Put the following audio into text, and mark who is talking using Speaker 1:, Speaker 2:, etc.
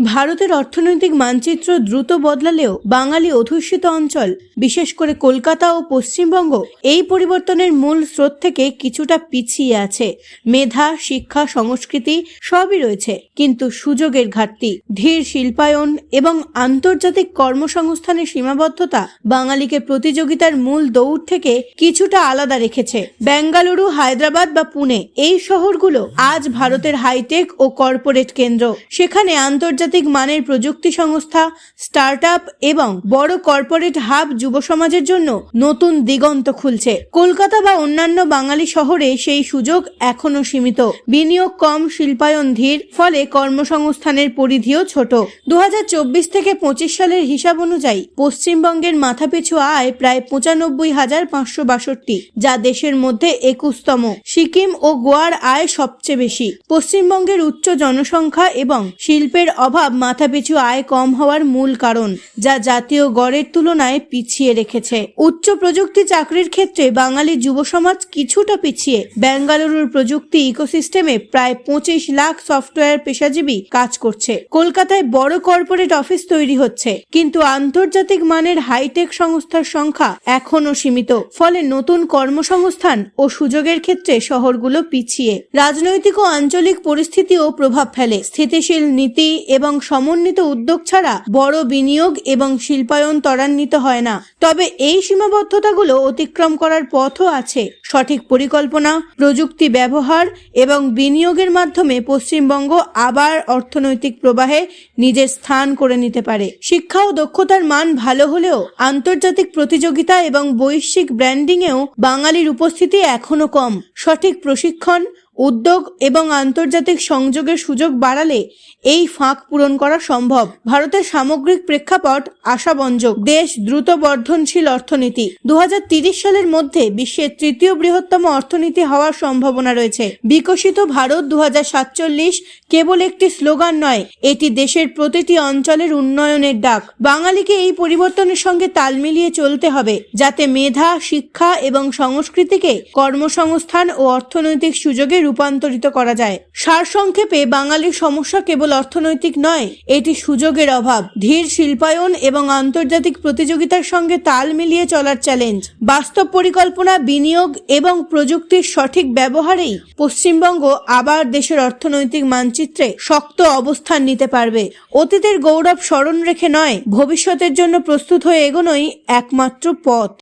Speaker 1: ভারতের অর্থনৈতিক মানচিত্র দ্রুত বদলালেও বাঙালি অধ্যুষিত অঞ্চল, বিশেষ করে কলকাতা ও পশ্চিমবঙ্গ, এই পরিবর্তনের মূল স্রোত থেকে কিছুটা পিছিয়ে আছে। মেধা, শিক্ষা, সংস্কৃতি সবই রয়েছে, কিন্তু সুযোগের ঘাটতি। ধীর শিল্পায়ন এবং আন্তর্জাতিক কর্মসংস্থানের সীমাবদ্ধতা বাঙালিকে প্রতিযোগিতার মূল দৌড় থেকে কিছুটা আলাদা রেখেছে। বেঙ্গালুরু, হায়দ্রাবাদ বা পুনে এই শহরগুলো আজ ভারতের হাইটেক ও কর্পোরেট কেন্দ্র। সেখানে আন্তর্জাতিক মানের প্রযুক্তি সংস্থা স্টার্ট এবং বড় কর্পোরেট হাব যুব সমাজের জন্য নতুন দিগন্ত খুলছে। কলকাতা বা অন্যান্য বাঙালি শহরে সেই সুযোগ এখনও সীমিত। বিনিয়োগ কম, শিল্পায়ন ধীর, ফলে কর্মসংস্থানের পরিধিও ছোট। দু থেকে পঁচিশ সালের হিসাব অনুযায়ী পশ্চিমবঙ্গের মাথাপিছু আয় প্রায় পঁচানব্বই হাজার পাঁচশো বাষট্টি, যা দেশের মধ্যে একুশতম। সিকিম ও গোয়ার আয় সবচেয়ে বেশি। পশ্চিমবঙ্গের উচ্চ জনসংখ্যা এবং শিল্পের অভাব মাথাপিছু আয় কম হওয়ার মূল কারণ, যা জাতীয় গড়ের তুলনায় পিছিয়ে রেখেছে। উচ্চ প্রযুক্তি চাকরির ক্ষেত্রে বাঙালি যুব সমাজ কিছুটা পিছিয়ে। বেঙ্গালুরুর প্রযুক্তি ইকোসিস্টেমে প্রায় পঁচিশ লাখ সফটওয়্যার পেশাজীবী কাজ করছে। কলকাতায় বড় কর্পোরেট অফিস তৈরি হচ্ছে, কিন্তু আন্তর্জাতিক মানের হাইটেক সংস্থার সংখ্যা এখনও সীমিত। ফলে নতুন কর্মসংস্থান ও সুযোগের ক্ষেত্রে শহরগুলো পিছিয়ে। রাজনৈতিক ও আঞ্চলিক পরিস্থিতিও প্রভাব ফেলে। স্থিতিশীল নীতি এবং সমন্বিত উদ্যোগ ছাড়া বড় বিনিয়োগ এবং শিল্পায়ন ত্বরান্বিত হয় না। তবে এই সীমাবদ্ধতাগুলো অতিক্রম করার পথও আছে। সঠিক পরিকল্পনা, প্রযুক্তি ব্যবহার এবং বিনিয়োগের মাধ্যমে পশ্চিমবঙ্গ আবার অর্থনৈতিক প্রবাহে নিজের স্থান করে নিতে পারে। শিক্ষা ও দক্ষতার মান ভালো হলেও আন্তর্জাতিক প্রতিযোগিতা এবং বৈশ্বিক ব্র্যান্ডিংয়েও বাঙালির উপস্থিতি এখনও কম। সঠিক প্রশিক্ষণ উদ্যোগ এবং আন্তর্জাতিক সংযোগের সুযোগ বাড়ালে এই ফাঁক পূরণ করা সম্ভব। ভারতের সামগ্রিক প্রেক্ষাপট আশাবঞ্জক দেশ দ্রুত বর্ধনশীল অর্থনীতি। দু সালের মধ্যে বিশ্বের তৃতীয় বৃহত্তম অর্থনীতি হওয়ার সম্ভাবনা রয়েছে। বিকশিত ভারত দু হাজার সাতচল্লিশ কেবল একটি স্লোগান নয়, এটি দেশের প্রতিটি অঞ্চলের উন্নয়নের ডাক। বাঙালিকে এই পরিবর্তনের সঙ্গে তাল মিলিয়ে চলতে হবে, যাতে মেধা, শিক্ষা এবং সংস্কৃতিকে কর্মসংস্থান ও অর্থনৈতিক সুযোগে রূপান্তরিত করা যায়। সারসংক্ষেপে, বাঙালির সমস্যা কেবল অর্থনৈতিক নয়, এটি সুযোগের অভাব। ধীর শিল্পায়ন এবং আন্তর্জাতিক প্রতিযোগিতার সঙ্গে তাল মিলিয়ে চলার চ্যালেঞ্জ বাস্তব পরিকল্পনা, বিনিয়োগ এবং প্রযুক্তির সঠিক ব্যবহারেই পশ্চিমবঙ্গ আবার দেশের অর্থনৈতিক মানচিত্রে শক্ত অবস্থান নিতে পারবে। অতীতের গৌরব স্মরণ রেখে নয়, ভবিষ্যতের জন্য প্রস্তুত হয়ে এগোনোই একমাত্র পথ।